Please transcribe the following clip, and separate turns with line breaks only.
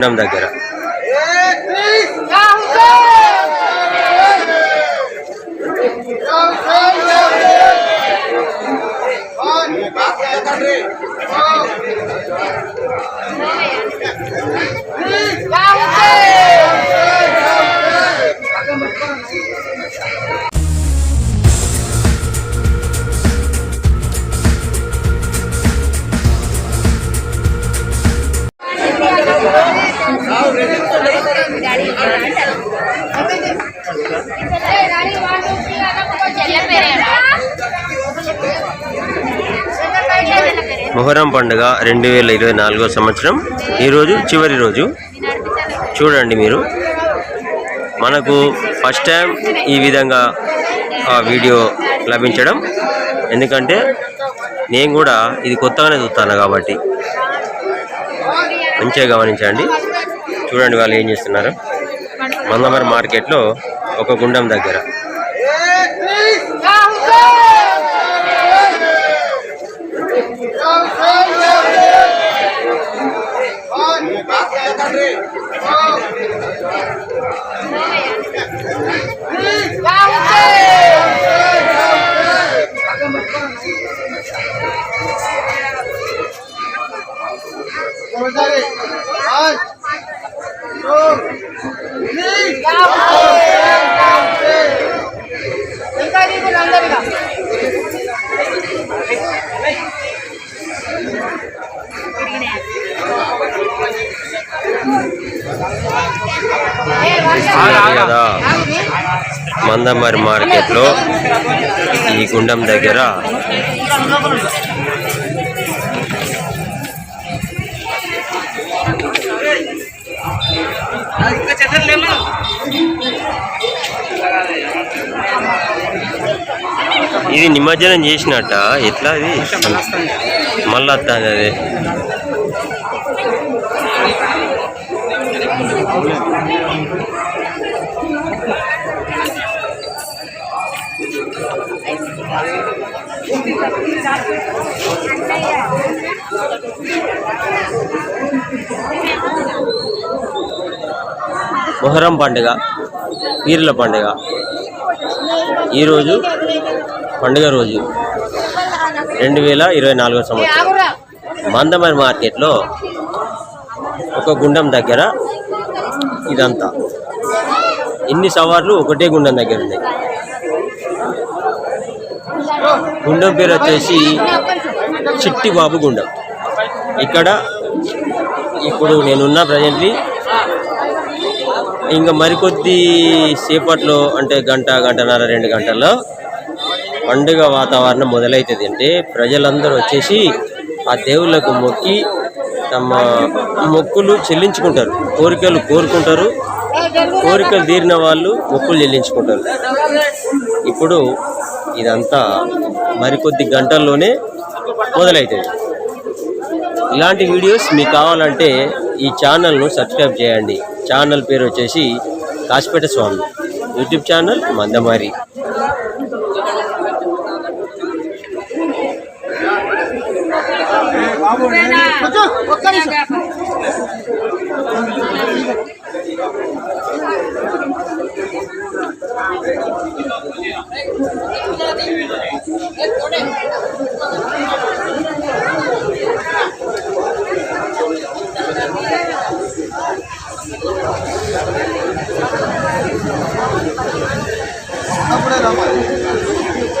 గుండం దగ్గర మొహరం పండుగ రెండు వేల ఇరవై నాలుగో సంవత్సరం. ఈరోజు చివరి రోజు. చూడండి మీరు. మనకు ఫస్ట్ టైం ఈ విధంగా ఆ వీడియో లభించడం. ఎందుకంటే నేను కూడా ఇది కొత్తగానే చూస్తాను కాబట్టి. మంచిగా గమనించండి. చూడండి వాళ్ళు ఏం చేస్తున్నారు. మందమర మార్కెట్లో ఒక గుండం దగ్గర కదా మందమరి మార్కెట్లో ఈ గుండం దగ్గర ఇది నిమజ్జనం చేసినట్ట? ఎట్లా అది మళ్ళా అది. మొహరం పండుగ పీర్ల పండుగ. ఈరోజు పండుగ రోజు రెండు వేల ఇరవై నాలుగో సంవత్సరం. మందమరి మార్కెట్లో ఒక గుండం దగ్గర ఇదంతా. ఇన్ని సవార్లు ఒకటే గుండం దగ్గర ఉన్నాయి. గుండం పేరు వచ్చేసి చిట్టి బాబు గుండం. ఇక్కడ ఇప్పుడు నేనున్న ప్రజెంట్లీ ఇంకా మరికొద్ది సేపట్లో అంటే గంట గంటన్నర రెండు గంటల్లో పండుగ వాతావరణం మొదలవుతుంది అంటే ప్రజలందరూ వచ్చేసి ఆ దేవుళ్ళకు మొక్కి తమ మొక్కులు చెల్లించుకుంటారు. కోరికలు కోరుకుంటారు. కోరికలు తీరిన వాళ్ళు మొక్కులు చెల్లించుకుంటారు. ఇప్పుడు ఇదంతా మరికొద్ది గంటల్లోనే మొదలవుతుంది ఇలాంటి వీడియోస్ మీకు కావాలంటే ఈ ఛానల్ను సబ్స్క్రైబ్ చేయండి ఛానల్ పేరు వచ్చేసి కాసిపేట స్వామి యూట్యూబ్ ఛానల్ మందమారి ఒక్క આપણે રમાય